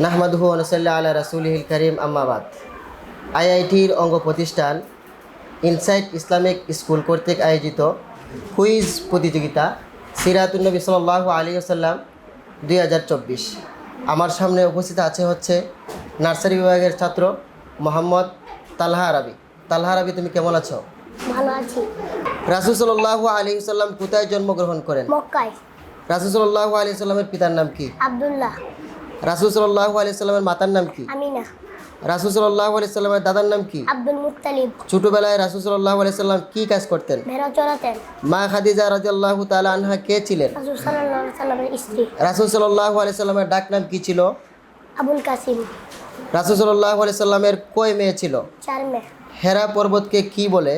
নাহমাদুহু আনসাল্লাহ আল্লাহ রাসুলহিল করিম আম্মাবাদ আইআইটির অঙ্গ প্রতিষ্ঠান ইনসাইট ইসলামিক স্কুল কর্তৃক আয়োজিত কুইজ প্রতিযোগিতা সিরাতুন্নবী সাল্লাহ আলী আসাল্লাম দুই হাজার চব্বিশ। আমার সামনে উপস্থিত আছে হচ্ছে নার্সারি বিভাগের ছাত্র মোহাম্মদ তালহা আরবি। তালহা আরবি তুমি কেমন আছো? ভালো আছি। রাসুল সাল্লাহ আলী সাল্লাম কোথায় জন্মগ্রহণ করেন? মক্কায়। রাসুল সাল্লাহ আলী সাল্লামের পিতার নাম কি? আব্দুল্লাহ। রাসুল সাল্লাহ আলী সাল্লামের মাতার নাম কি? আমিনা। রাসুল সাল্লাহ আলি সাল্লামের দাদার নাম কি? আব্দুল মুত্তালিব। ছোটবেলায় রাসুল সাল্লাহ আলি সাল্লাম কি কাজ করতেন? ভেড়া চড়াতেন। মা খাদিজা রাজিয়াল্লাহ তালা আনহা কে ছিলেন? রাসুল সাল্লাহ সাল্লামের স্ত্রী। রাসুল সাল্লাহ আলি সাল্লামের ডাক নাম কি ছিল? আবুল কাসিম। রাসুল সাল্লাহ আলি সাল্লামের কয় মেয়ে ছিল? চার মে হেরা পর্বতকে কি বলে?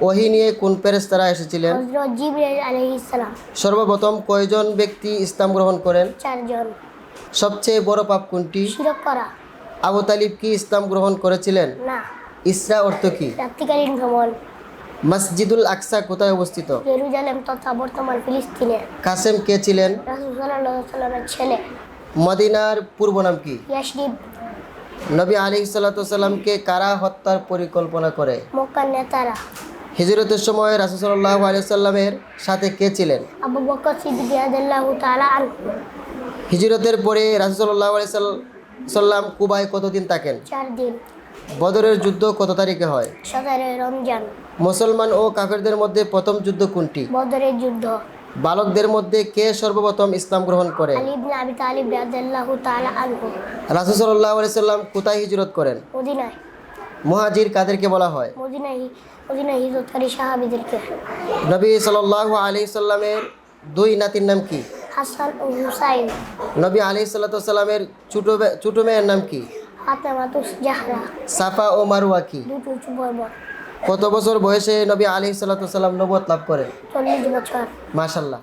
ওহি নিয়ে কোন পেরেস্তারা এসেছিলেন? সর্বপ্রথম কয়জন ব্যক্তি ইসলাম গ্রহণ করেন? চারজন। সবচেয়ে বড় পাপ কোনটি? শিরক করা। আবু তালিব কি ইসলাম গ্রহণ করেছিলেন? না। ইসরা অর্থ কি? রাত্রিকালীন ভ্রমণ। মসজিদুল আকসা কোথায় অবস্থিত? জেরুজালেম তথা বর্তমান ফিলিস্তিনে। কাসেম কে ছিলেন? রাসুল সাল্লাহ সাল্লামের ছেলে। মদিনার পূর্ব নাম কি? ইয়াসরিব নবী আলী সাল্লাতামকে কারা হত্যার পরিকল্পনা করে? মক্কার নেতারা হিজরতের সময় রাসুসাল্লাহ আলিয়াল্লামের সাথে কে ছিলেন? আবু বকর সিদ্দিক হিজরতের পরে রাসুসাল্লাহ সাল্লাম কুবায় কতদিন থাকেন? চার দিন বদরের যুদ্ধ কত তারিখে হয়? সতেরোই রমজান। মুসলমান ও কাফেরদের মধ্যে প্রথম যুদ্ধ কোনটি? বদরের যুদ্ধ। বালকদের মধ্যে কে সর্বপ্রথম ইসলাম গ্রহণ করে? আনহু। রাসুসাল্লাহ সাল্লাম কোথায় হিজরত করেন? মুহাজির কাদেরকে বলা হয়। নবী সাল্লাহ আলী সাল্লামের দুই নাতির নাম কি? হাসান ও হুসাইন। নবী আলী সাল্লাতামের ছোট ছোট মেয়ের নাম কি? সাফা ও মারুয়া কি? দুটো পর্বত কত বছর বয়সে নবী আলী সাল্লাম নবত লাভ করেন মাসাল্লাহ